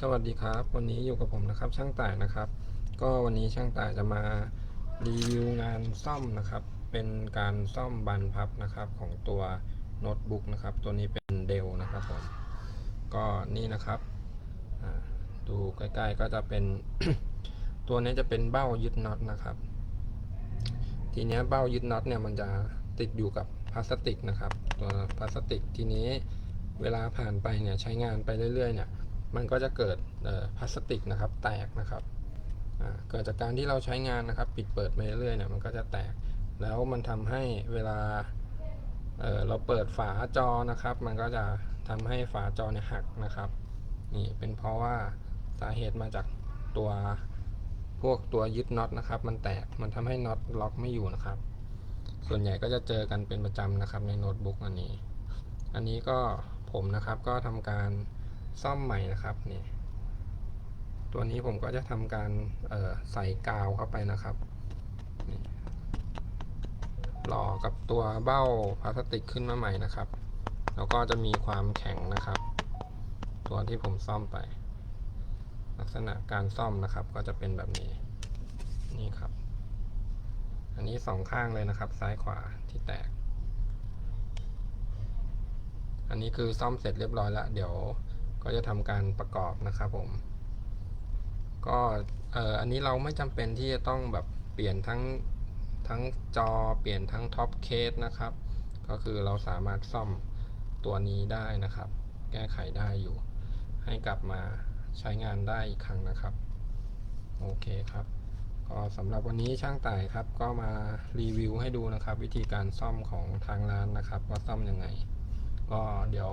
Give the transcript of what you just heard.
สวัสดีครับ วันนี้อยู่กับผมนะครับ ช่างต่ายนะครับ ก็วันนี้ช่างต่ายจะมารีวิวงานซ่อมนะครับ เป็นการซ่อมบานพับนะครับของตัวโน้ตบุ๊กนะครับ ตัวนี้เป็นเดลนะครับผมก็นี่นะครับดูใกล้ๆก็จะเป็น ตัวนี้จะเป็นเบ้ายึดน็อตนะครับ ทีนี้เบ้ายึดน็อตเนี่ยมันจะติดอยู่กับพลาสติกนะครับ ตัวพลาสติกทีนี้เวลาผ่านไปเนี่ยใช้งานไปเรื่อยๆเนี่ย มันก็จะเกิดพลาสติกนะครับแตกนะครับเกิดจากการที่เราใช้งานนะครับ ปิดเปิดไปเรื่อยๆเนี่ยมันก็จะแตก แล้วมันทำให้เวลาเเราเปิดฝาจอนะครับ มันก็จะทำให้ฝาจอเนี่ยหักนะครับนี่เป็นเพราะว่าสาเหตุมาจากตัวพวกตัวยึดน็อตนะครับ มันแตกมันทำให้น็อตล็อกไม่อยู่นะครับ ส่วนใหญ่ก็จะเจอกันเป็นประจำนะครับในโน้ตบุ๊กอันนี้ อันนี้ก็ผมนะครับก็ทำการ ซ่อมใหม่นะครับนี่ตัวนี้ผมก็จะทำการใส่กาวเข้าไปนะครับหล่อกับตัวเบ้าพลาสติกขึ้นมาใหม่นะครับ แล้วก็จะมีความแข็งนะครับ ตัวที่ผมซ่อมไป ลักษณะการซ่อมนะครับ ก็จะเป็นแบบนี้นี่ครับ อันนี้สองข้างเลยนะครับ ซ้ายขวาที่แตก อันนี้คือซ่อมเสร็จเรียบร้อยแล้วเดี๋ยว ก็จะทำการประกอบนะครับผม ก็เอ่ออันนี้เราไม่จำเป็นที่จะต้องแบบเปลี่ยนทั้งทั้งจอเปลี่ยนทั้งท็อปเคสนะครับ ก็คือเราสามารถซ่อมตัวนี้ได้นะครับ แก้ไขได้อยู่ ให้กลับมาใช้งานได้อีกครั้งนะครับ โอเคครับ ก็สำหรับวันนี้ช่างต่ายครับ ก็มารีวิวให้ดูนะครับ วิธีการซ่อมของทางร้านนะครับ ว่าซ่อมยังไง ก็เดี๋ยว